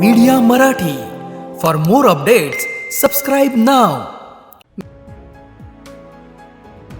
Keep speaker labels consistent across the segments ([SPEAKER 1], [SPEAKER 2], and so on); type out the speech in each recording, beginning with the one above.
[SPEAKER 1] Media Marathi for more updates subscribe now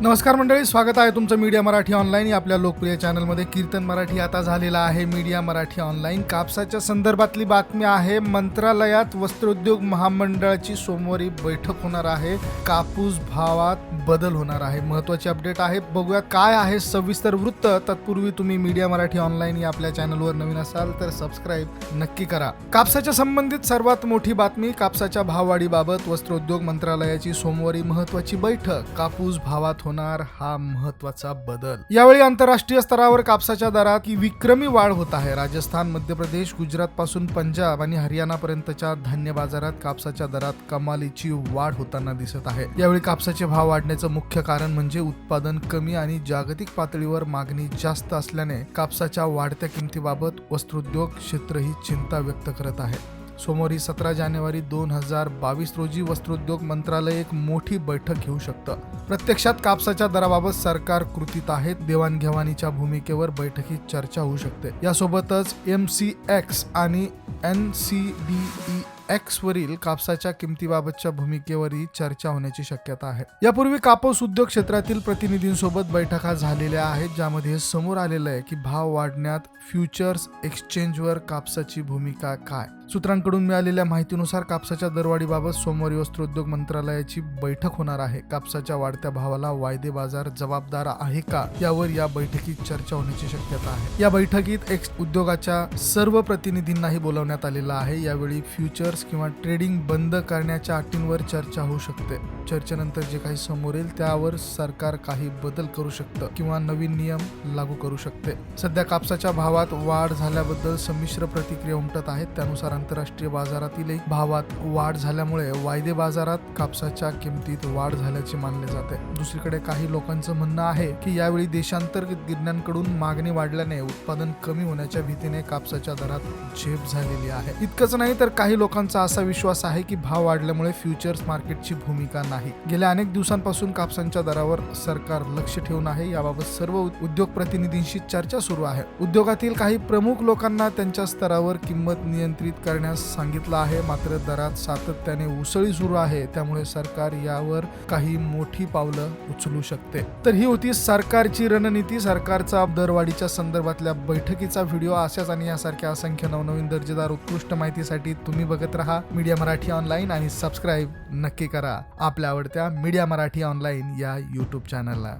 [SPEAKER 2] नमस्कार मंडळी स्वागत आहे तुमचं मीडिया मराठी ऑनलाईन या आपल्या लोकप्रिय चॅनलमध्ये कीर्तन मराठी आता झालेला आहे मीडिया मराठी ऑनलाईन कापसाच्या संदर्भातली बातमी आहे मंत्रालयात वस्त्रोद्योग महामंडळाची सोमवारी बैठक होणार आहे. कापूस भावात बदल होणार आहे. महत्वाची अपडेट आहे. बघूयात काय आहे सविस्तर वृत्त. तत्पूर्वी तुम्ही मीडिया मराठी ऑनलाईन या आपल्या चॅनलवर नवीन असाल तर सबस्क्राईब नक्की करा. कापसाच्या संबंधित सर्वात मोठी बातमी कापसाच्या भाववाढीबाबत वस्त्रोद्योग मंत्रालयाची सोमवारी महत्वाची बैठक. कापूस भावात होणार हा महत्त्वाचा बदल. यावेळी आंतरराष्ट्रीय स्तरावर कापसाच्या दरात की विक्रमी वाढ होत आहे. राजस्थान मध्य प्रदेश गुजरात पासून पंजाब आणि हरियाणा पर्यंतच्या धान्य बाजारात कापसाच्या दरात कमालीची वाढ होताना दिसत आहे. यावेळी कापसाचे भाव वाढण्याचं मुख्य कारण म्हणजे उत्पादन कमी आणि जागतिक पातळीवर मागणी जास्त असल्याने कापसाच्या वाढत्या किमतीबाबत वस्त्रोद्योग क्षेत्र ही चिंता व्यक्त करत आहे. सोमवारी सतरा जानेवारी दोन हजार बावीस रोजी वस्त्रोद्योग मंत्रालय एक मोठी बैठक घेऊ शकतं. प्रत्यक्षात कापसाच्या दराबाबत सरकार कृतीत आहेत देवाणघेवाणीच्या भूमिकेवर बैठकीत चर्चा होऊ शकते. यासोबतच एम सी एक्स आणि एन सी डी ई एक्सवरील कापसाच्या किमतीबाबतच्या भूमिकेवरही चर्चा होण्याची शक्यता आहे. यापूर्वी कापूस उद्योग क्षेत्रातील प्रतिनिधींसोबत बैठका झालेल्या आहेत ज्यामध्ये समोर आलेलं आहे की भाव वाढण्यात फ्युचर्स एक्सचेंजवर कापसाची भूमिका काय? सूत्रांकडून मिळालेल्या माहितीनुसार कापसाच्या दरवाढीबाबत सोमवारी वस्त्रोद्योग मंत्रालयाची बैठक होणार आहे. कापसाच्या वाढत्या भावाला वायदे बाजार जबाबदार आहे का? यावर या बैठकीत चर्चा होण्याची शक्यता आहे. या बैठकीत एक्स उद्योगाच्या सर्व प्रतिनिधींनाही बोलवण्यात आलेलं आहे. यावेळी फ्युचर्स किंवा ट्रेडिंग बंद करण्याच्या अटींवर चर्चा होऊ शकते. चर्चेनंतर जे काही समोर येईल त्यावर सरकार काही बदल करू शकतं किंवा नवीन नियम लागू करू शकते. सध्या कापसाच्या भावात वाढ झाल्याबद्दल संमिश्र प्रतिक्रिया उमटत आहेत. त्यानुसार आंतरराष्ट्रीय बाजारातीलही भावात वाढ झाल्यामुळे वायदे बाजारात कापसाच्या किमतीत वाढ झाल्याचे मानले जाते. दुसरीकडे काही लोकांचं म्हणणं आहे की यावेळी देशांतर्गत गिरण्यांकडून मागणी वाढल्याने उत्पादन कमी होण्याच्या भीतीने कापसाच्या दरात झेप झालेली आहे. इतकंच नाही तर काही लोकांचं असा विश्वास आहे की भाव वाढल्यामुळे फ्युचर्स मार्केटची भूमिका नाही. गेल्या अनेक दिवसांपासून कापसांच्या दरावर सरकार लक्ष ठेवून आहे. याबाबत सर्व उद्योग प्रतिनिधींशी चर्चा सुरू आहे. उद्योगातील काही प्रमुख लोकांना त्यांच्या स्तरावर किंमत नियंत्रित करण्यास सांगितलं आहे. मात्र दरात सातत्याने उसळी सुरू आहे. त्यामुळे सरकार यावर काही मोठी पावलं उचलू शकते. तर ही होती सरकारची रणनीती. सरकारचा दरवाढीच्या संदर्भातल्या बैठकीचा व्हिडिओ. अशाच आणि यासारख्या असंख्य नवनवीन दर्जेदार उत्कृष्ट माहितीसाठी तुम्ही बघत राहा मीडिया मराठी ऑनलाईन आणि सबस्क्राईब नक्की करा आपल्या आवडत्या मीडिया मराठी ऑनलाईन या यूट्यूब चॅनलला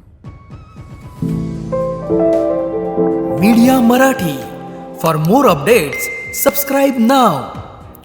[SPEAKER 1] media Marathi. For more updates subscribe now